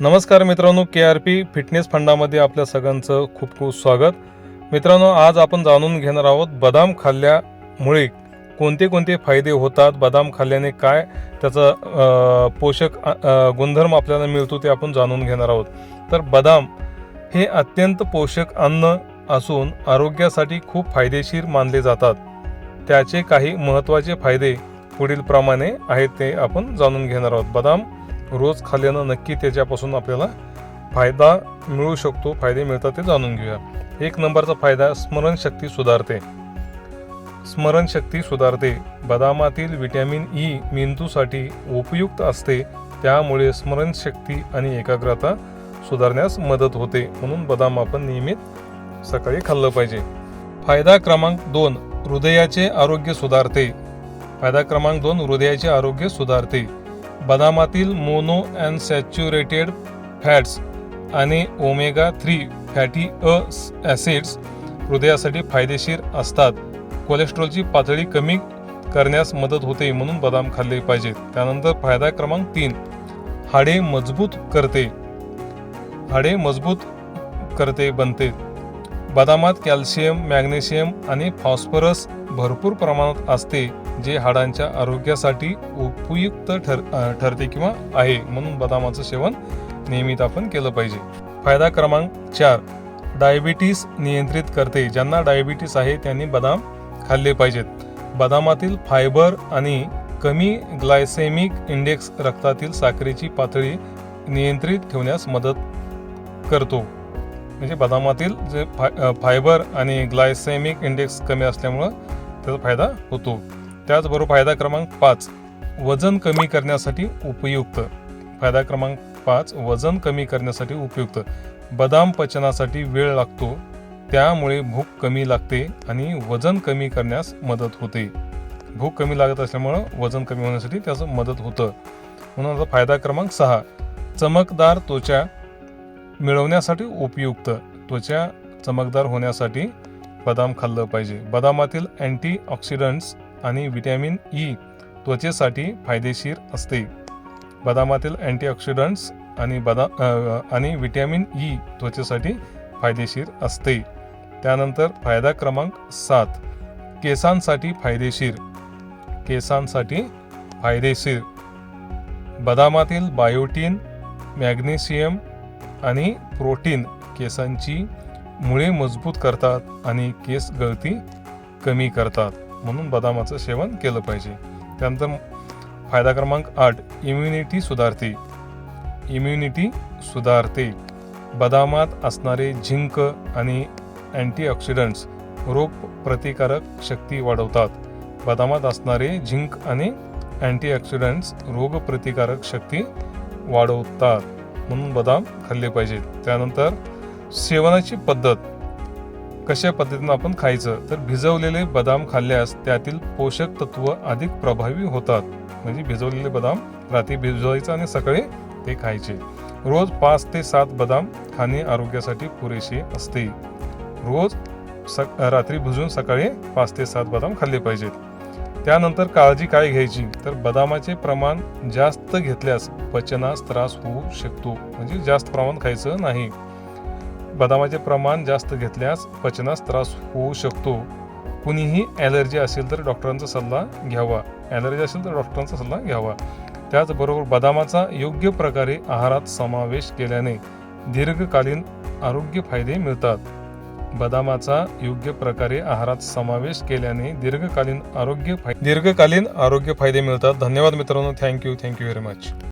नमस्कार मित्रांनो के R P fitness फंडामध्ये आपल्या सगळ्यांचं खूप खूप स्वागत. मित्रांनो आज आपण जाणून घेणार आहोत बदाम खाल्ल्यामुळे कोणते कोणते फायदे होतात बदाम खाल्ल्याने काय त्याचा पोषक गुणधर्म आपल्याला मिळतो ते आपण जाणून घेणार आहोत. तर बदाम हे अत्यंत पोषक अन्न असून आरोग्यासाठी खूप फायदेशीर मानले जातात. त्याचे काही महत्त्वाचे फायदे पुढीलप्रमाणे आहेत ते आपण जाणून घेणार आहोत. बदाम रोज खाल्ल्यानं नक्की त्याच्यापासून आपल्याला फायदा मिळू शकतो फायदे मिळतात ते जाणून घेऊया. एक नंबरचा फायदा स्मरणशक्ती सुधारते. स्मरणशक्ती सुधारते. बदामातील विटॅमिन ई मेंदूसाठी उपयुक्त असते. त्यामुळे स्मरणशक्ती आणि एकाग्रता सुधारण्यास मदत होते. म्हणून बदाम आपण नियमित सकाळी खाल्लं पाहिजे. फायदा क्रमांक दोन हृदयाचे आरोग्य सुधारते. फायदा क्रमांक दोन हृदयाचे आरोग्य सुधारते. बदामातील मोनो अनसॅच्युरेटेड फॅट्स आणि ओमेगा थ्री फॅटी अ ॲसिड्स हृदयासाठी फायदेशीर असतात. कोलेस्ट्रॉलची पातळी कमी करण्यास मदत होते म्हणून बदाम खाल्ले पाहिजेत त्यानंतर फायदा क्रमांक तीन हाडे मजबूत करते. हाडे मजबूत करते बनते. बदामात कॅल्शियम मॅग्नेशियम आणि फॉस्फरस भरपूर प्रमाणात असते जे हाडांच्या आरोग्यासाठी उपयुक्त ठर ठरते किंवा आहे म्हणून बदामाचं सेवन नियमित आपण केलं पाहिजे. फायदा क्रमांक चार डायबिटीस नियंत्रित करते. ज्यांना डायबिटीस आहे त्यांनी बदाम खाल्ले पाहिजेत. बदामातील फायबर आणि कमी ग्लायसेमिक इंडेक्स रक्तातील साखरेची पातळी नियंत्रित ठेवण्यास मदत करतो. म्हणजे बदामातील जे फाय फायबर आणि ग्लायसेमिक इंडेक्स कमी असल्यामुळं त्याचा फायदा होतो. त्याचबरोबर फायदा क्रमांक पाच वजन कमी करण्यासाठी उपयुक्त. फायदा क्रमांक पाच वजन कमी करण्यासाठी उपयुक्त. बदाम पचनासाठी वेळ लागतो त्यामुळे भूक कमी लागते आणि वजन कमी करण्यास मदत होते. भूक कमी लागत असल्यामुळं वजन कमी होण्यासाठी त्याचं मदत होतं. म्हणून आता फायदा क्रमांक सहा चमकदार त्वचा मिळवण्यासाठी उपयुक्त त्वचा चमकदार होण्यासाठी बदाम खाल्लं पाहिजे. बदामातील अँटीऑक्सिडंट्स आणि विटॅमिन ई त्वचेसाठी फायदेशीर असते. बदामातील अँटीऑक्सिडंट्स आणि बदा आणि व्हिटॅमिन ई त्वचेसाठी फायदेशीर असते. त्यानंतर फायदा क्रमांक सात केसांसाठी फायदेशीर. केसांसाठी फायदेशीर. बदामातील बायोटीन मॅग्नेशियम आणि प्रोटीन केसांची मुळे मजबूत करतात आणि केस गळती कमी करतात. म्हणून बदामाचं सेवन केलं पाहिजे. त्यानंतर फायदा क्रमांक आठ इम्युनिटी सुधारते. इम्युनिटी सुधारते. बदामात असणारे झिंक आणि अँटीऑक्सिडंट्स रोग प्रतिकारक शक्ती वाढवतात. बदामात असणारे झिंक आणि अँटीऑक्सिडंट्स रोग प्रतिकारक शक्ती वाढवतात. म्हणून बदाम खाल्ले पाहिजेत त्यानंतर सेवनाची पद्धत. कशा पद्धतीनं आपण खायचं? तर भिजवलेले बदाम खाल्ल्यास त्यातील पोषक तत्व अधिक प्रभावी होतात. म्हणजे भिजवलेले बदाम रात्री भिजवायचं आणि सकाळी ते खायचे. रोज पाच ते सात बदाम खाणे आरोग्यासाठी पुरेसे असते. रोज स रात्री भिजून सकाळी पाच ते सात बदाम खाल्ले पाहिजेत. त्यानंतर काळजी काय घ्यायची? तर बदामाचे प्रमाण जास्त घेतल्यास पचनास त्रास होऊ शकतो. म्हणजे जास्त प्रमाण खायचं नाही. बदामाचे प्रमाण जास्त घेतल्यास पचनास त्रास होऊ शकतो. कुणीही ॲलर्जी असेल तर डॉक्टरांचा सल्ला घ्यावा. ॲलर्जी असेल तर डॉक्टरांचा सल्ला घ्यावा. त्याचबरोबर बदामाचा योग्य प्रकारे आहारात समावेश केल्याने दीर्घकालीन आरोग्य फायदे मिळतात. बदामाचा योग्य प्रकारे आहारात समावेश केल्याने दीर्घकालीन आरोग्य फाय दीर्घकालीन आरोग्य फायदे मिळतात. धन्यवाद मित्रांनो. Thank you thank you very much